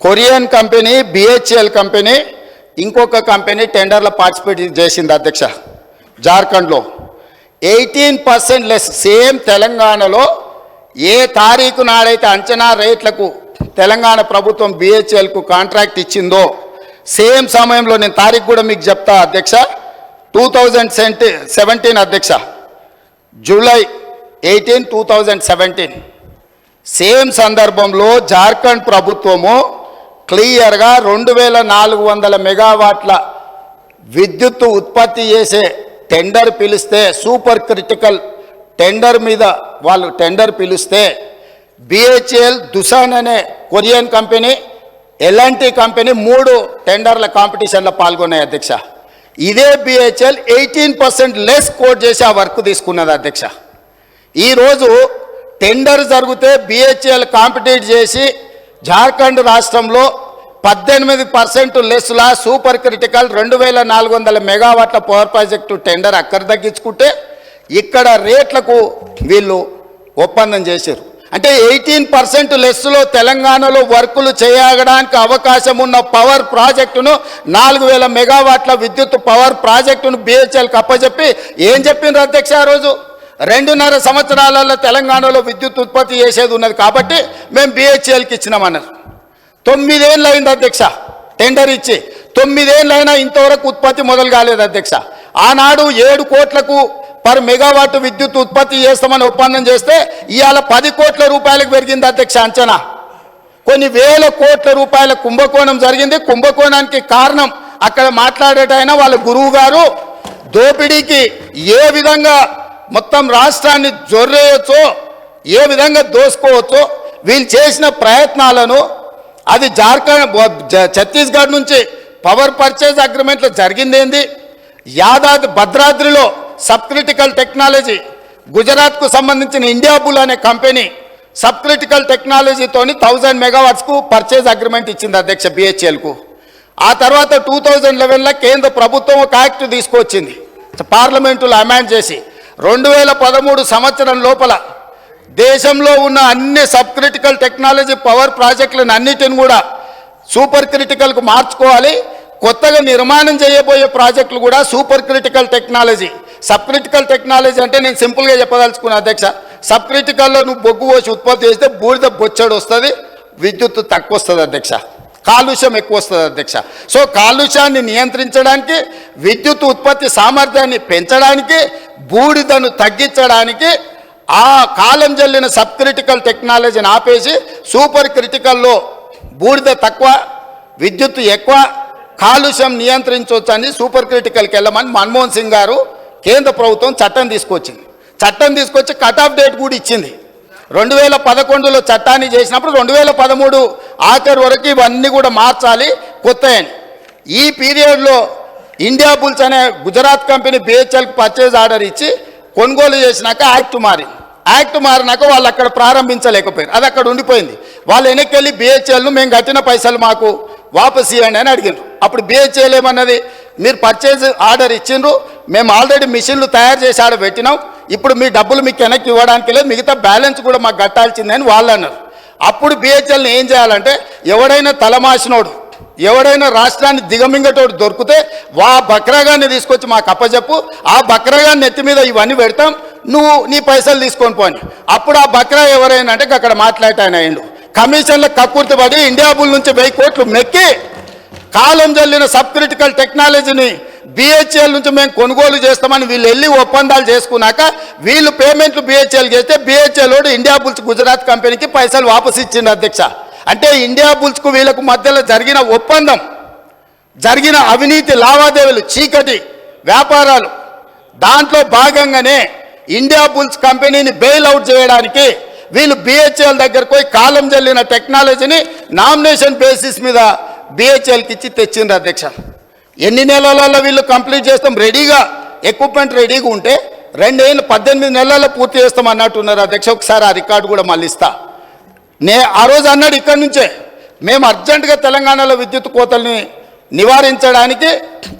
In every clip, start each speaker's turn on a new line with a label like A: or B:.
A: Korean company BHEL company ఇంకొక company టెండర్లో participate చేసింది అధ్యక్ష. జార్ఖండ్లో ఎయిటీన్ పర్సెంట్ లెస్ సేమ్ తెలంగాణలో ఏ తారీఖు నాడైతే అంచనా రేట్లకు తెలంగాణ ప్రభుత్వం బిహెచ్ఎల్కు కాంట్రాక్ట్ ఇచ్చిందో సేమ్ సమయంలో నేను తారీఖు కూడా మీకు చెప్తా అధ్యక్ష. టూ థౌజండ్ సెవెంటీన్ అధ్యక్ష. July eighteen two thousand seventeen same సందర్భంలో జార్ఖండ్ ప్రభుత్వము క్లియర్గా రెండు వేల నాలుగు వందల మెగావాట్ల విద్యుత్తు ఉత్పత్తి చేసే టెండర్ పిలిస్తే సూపర్ క్రిటికల్ టెండర్ మీద వాళ్ళు టెండర్ పిలిస్తే బిహెచ్ఎల్ దుసాన్ అనే కొరియన్ కంపెనీ ఎలాంటి కంపెనీ మూడు టెండర్ల కాంపిటీషన్లో పాల్గొన్నాయి అధ్యక్ష. ఇదే BHEL eighteen percent less quote చేసి ఆ వర్క్ తీసుకున్నది అధ్యక్ష. ఈరోజు టెండర్ జరిగితే బిహెచ్ఎల్ కాంపిటీట్ చేసి జార్ఖండ్ రాష్ట్రంలో పద్దెనిమిది పర్సెంట్ లెస్లా సూపర్ క్రిటికల్ రెండు వేల నాలుగు వందల మెగావాట్ల పవర్ ప్రాజెక్టు టెండర్ అక్కడ తగ్గించుకుంటే ఇక్కడ రేట్లకు వీళ్ళు ఒప్పందం చేశారు. అంటే ఎయిటీన్ పర్సెంట్ లెస్లో తెలంగాణలో వర్కులు చేయడానికి అవకాశం ఉన్న పవర్ ప్రాజెక్టును నాలుగు వేల మెగావాట్ల విద్యుత్ పవర్ ప్రాజెక్టును బిహెచ్ఎల్కి అప్పచెప్పి ఏం చెప్పిండ్రు అధ్యక్ష ఆ రోజు? రెండున్నర సంవత్సరాలలో తెలంగాణలో విద్యుత్ ఉత్పత్తి చేసేది ఉన్నది కాబట్టి మేము బిహెచ్ఎల్కి ఇచ్చినామన్నారు. తొమ్మిదేళ్ళు అయింది అధ్యక్ష టెండర్ ఇచ్చి. తొమ్మిదేళ్ళైనా ఇంతవరకు ఉత్పత్తి మొదలు కాలేదు అధ్యక్ష. ఆనాడు ఏడు కోట్లకు పర్ మెగావాట్ విద్యుత్ ఉత్పత్తి చేస్తామని ఒప్పందం చేస్తే ఇవాళ పది కోట్ల రూపాయలకు పెరిగింది అధ్యక్ష అంచనా. కొన్ని వేల కోట్ల రూపాయల కుంభకోణం జరిగింది. కుంభకోణానికి కారణం అక్కడ మాట్లాడేటైనా వాళ్ళ గురువు గారు దోపిడీకి ఏ విధంగా మొత్తం రాష్ట్రాన్ని జొర్రేయచ్చో ఏ విధంగా దోసుకోవచ్చో వీళ్ళు చేసిన ప్రయత్నాలను అది జార్ఖండ్ ఛత్తీస్గఢ్ నుంచి పవర్ పర్చేజ్ అగ్రిమెంట్లో జరిగిందేంది? యాదాద్రి భద్రాద్రిలో సబ్ క్రిటికల్ టెక్నాలజీ గుజరాత్కు సంబంధించిన ఇండియా బుల్ అనే కంపెనీ సబ్ క్రిటికల్ టెక్నాలజీతోని థౌజండ్ మెగావాట్స్కు పర్చేజ్ అగ్రిమెంట్ ఇచ్చింది అధ్యక్ష బిహెచ్ఎల్కు ఆ తర్వాత టూ థౌజండ్ లెవెన్లో కేంద్ర ప్రభుత్వం ఒక యాక్ట్ తీసుకొచ్చింది. పార్లమెంటులో అమెండ్ చేసి. రెండు వేల పదమూడు సంవత్సరం లోపల దేశంలో ఉన్న అన్ని సబ్ క్రిటికల్ టెక్నాలజీ పవర్ ప్రాజెక్టులను అన్నిటిని కూడా సూపర్ క్రిటికల్కు మార్చుకోవాలి. కొత్తగా నిర్మాణం చేయబోయే ప్రాజెక్టులు కూడా super critical technology. Sub critical technology అంటే నేను సింపుల్గా చెప్పదలుచుకున్నా అధ్యక్ష సబ్ క్రిటికల్లో నువ్వు బొగ్గు పోసి ఉత్పత్తి చేస్తే బూడిద బొచ్చడు వస్తుంది విద్యుత్ తక్కువ వస్తుంది అధ్యక్ష. కాలుష్యం ఎక్కువ వస్తుంది అధ్యక్ష. సో కాలుష్యాన్ని నియంత్రించడానికి విద్యుత్ ఉత్పత్తి సామర్థ్యాన్ని పెంచడానికి బూడిదను తగ్గించడానికి ఆ కాలం జల్లిన సబ్ క్రిటికల్ టెక్నాలజీని ఆపేసి సూపర్ క్రిటికల్లో బూడిద తక్కువ విద్యుత్ ఎక్కువ కాలుష్యం నియంత్రించవచ్చని సూపర్ క్రిటికల్కి వెళ్ళమని మన్మోహన్ సింగ్ గారు కేంద్ర ప్రభుత్వం చట్టం తీసుకొచ్చింది. చట్టం తీసుకొచ్చి కట్ ఆఫ్ డేట్ కూడా ఇచ్చింది. రెండు వేల పదకొండులో చట్టాన్ని చేసినప్పుడు రెండు వేల పదమూడు ఆఖరి వరకు ఇవన్నీ కూడా మార్చాలి కొత్త ఈ పీరియడ్లో ఇండియా బుల్స్ అనే గుజరాత్ కంపెనీ బిహెచ్ఎల్కి పర్చేజ్ ఆర్డర్ ఇచ్చి కొనుగోలు చేసినాక యాక్ట్ మారింది యాక్ట్ మారినాక వాళ్ళు అక్కడ ప్రారంభించలేకపోయారు. అది అక్కడ ఉండిపోయింది. వాళ్ళు వెనక్కి వెళ్ళి బిహెచ్ఎల్ను మేము కట్టిన పైసలు మాకు వాపస్ ఇవ్వండి అని అడిగారు అప్పుడు బిహెచ్ఎల్ ఏమన్నది? మీరు పర్చేజ్ ఆర్డర్ ఇచ్చిండ్రు మేము ఆల్రెడీ మిషన్లు తయారు చేసి ఆడ పెట్టినాం. ఇప్పుడు మీ డబ్బులు మీకు వెనక్కి ఇవ్వడానికి లేదు మిగతా బ్యాలెన్స్ కూడా మాకు కట్టాల్సిందని వాళ్ళు అన్నారు. అప్పుడు బిహెచ్ఎల్ని ఏం చేయాలంటే ఎవడైనా తలమాసినోడు ఎవడైనా రాష్ట్రాన్ని దిగమింగటోడు దొరికితే వా బక్రాగాన్ని తీసుకొచ్చి మాకు అప్పచెప్పు ఆ బక్రాగాన్ని నెత్తి మీద ఇవన్నీ పెడతాం నువ్వు నీ పైసలు తీసుకొని పోని అప్పుడు ఆ బక్రా ఎవరైనా అంటే అక్కడ మాట్లాడటాయన అయ్యిండు. కమిషన్లకు కక్కుర్తి పడి ఇండియా బుల్ నుంచి వెయ్యి కోట్లు మెక్కి కాలం జల్లిన సబ్ క్రిటికల్ టెక్నాలజీని బిహెచ్ఎల్ నుంచి మేము కొనుగోలు చేస్తామని వీళ్ళు వెళ్ళి ఒప్పందాలు చేసుకున్నాక వీళ్ళు పేమెంట్లు బిహెచ్ఎల్ చేస్తే బిహెచ్ఎల్ వాడు ఇండియా బుల్స్ గుజరాత్ కంపెనీకి పైసలు వాపసు ఇచ్చింది అధ్యక్ష. అంటే ఇండియా బుల్స్కు వీళ్ళకు మధ్యలో జరిగిన ఒప్పందం జరిగిన అవినీతి లావాదేవీలు చీకటి వ్యాపారాలు దాంట్లో భాగంగానే ఇండియా బుల్స్ కంపెనీని బెయిల్ అవుట్ చేయడానికి వీళ్ళు బిహెచ్ఎల్ దగ్గరకు పోయి కాలం జల్లిన టెక్నాలజీని నామినేషన్ బేసిస్ మీద బిహెచ్ఎల్కి ఇచ్చి తెచ్చిండ్రు అధ్యక్ష. ఎన్ని నెలలలో వీళ్ళు కంప్లీట్ చేస్తాం? రెడీగా ఎక్విప్మెంట్ రెడీగా ఉంటే రెండేళ్ళు పద్దెనిమిది నెలల్లో పూర్తి చేస్తాం అన్నట్టున్నారు అధ్యక్ష ఒకసారి ఆ రికార్డు కూడా మళ్ళీ ఇస్తా. నే ఆ రోజు అన్నాడు ఇక్కడి నుంచే మేము అర్జెంటుగా తెలంగాణలో విద్యుత్ కోతల్ని నివారించడానికి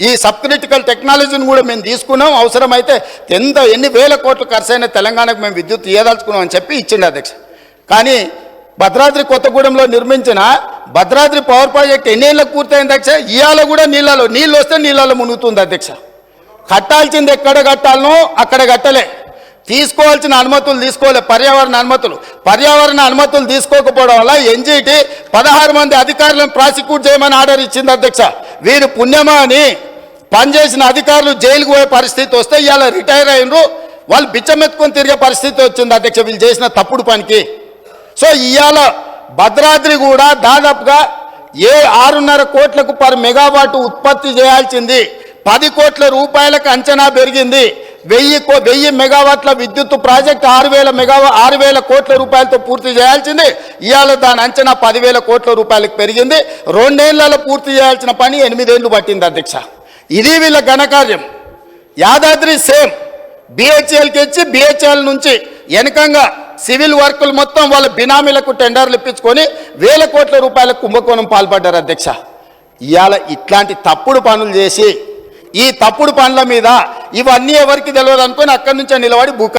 A: ఈ సబ్ క్రిటికల్ టెక్నాలజీని కూడా మేము తీసుకున్నాం. అవసరమైతే ఎంత ఎన్ని వేల కోట్లు ఖర్చు అయినా తెలంగాణకు మేము విద్యుత్ ఇవ్వదలుచుకున్నాం అని చెప్పి ఇచ్చిండు అధ్యక్ష. కానీ భద్రాద్రి కొత్తగూడెంలో నిర్మించిన భద్రాద్రి పవర్ ప్రాజెక్ట్ ఎన్నేళ్ళకు పూర్తయింది అధ్యక్ష? ఇవాళ కూడా నీళ్ళలో నీళ్ళు వస్తే నీళ్ళలో మునుగుతుంది అధ్యక్ష. కట్టాల్సింది ఎక్కడ కట్టాలనో అక్కడ కట్టలే. తీసుకోవాల్సిన అనుమతులు తీసుకోలే పర్యావరణ అనుమతులు. పర్యావరణ అనుమతులు తీసుకోకపోవడం వల్ల ఎన్జిటి పదహారు మంది అధికారులను ప్రాసిక్యూట్ చేయమని ఆర్డర్ ఇచ్చింది అధ్యక్ష. వీరు పుణ్యమా అని పనిచేసిన అధికారులు జైలుకు పోయే పరిస్థితి వస్తే ఇవాళ రిటైర్ అయినరు. వాళ్ళు బిచ్చమెత్తుకొని తిరిగే పరిస్థితి వచ్చింది అధ్యక్ష. వీళ్ళు చేసిన తప్పుడు పనికి సో ఇవాళ భద్రాద్రి కూడా దాదాపుగా ఏ ఆరున్నర కోట్లకు పర్ మెగావాట్ ఉత్పత్తి చేయాల్సింది. పది కోట్ల రూపాయలకు అంచనా పెరిగింది. వెయ్యి కో వెయ్యి మెగావాట్ల విద్యుత్ ప్రాజెక్ట్ ఆరు వేల మెగావా ఆరు వేల కోట్ల రూపాయలతో పూర్తి చేయాల్సింది. ఇవాళ దాని అంచనా పదివేల కోట్ల రూపాయలకు పెరిగింది. రెండేళ్ళలో పూర్తి చేయాల్సిన పని ఎనిమిదేళ్ళు పట్టింది అధ్యక్ష. ఇది వీళ్ళ ఘనకార్యం. యాదాద్రి సేమ్. బిహెచ్ఎల్కి ఇచ్చి బిహెచ్ఎల్ నుంచి వెనకంగా సివిల్ వర్కులు మొత్తం వాళ్ళ బినామీలకు టెండర్లు ఇప్పించుకొని వేల కోట్ల రూపాయల కుంభకోణం పాల్పడ్డారు అధ్యక్ష. ఇవాళ ఇట్లాంటి తప్పుడు పనులు చేసి ఈ తప్పుడు పనుల మీద ఇవన్నీ ఎవరికి తెలియదు అనుకొని అక్కడి నుంచే నిలబడి భూక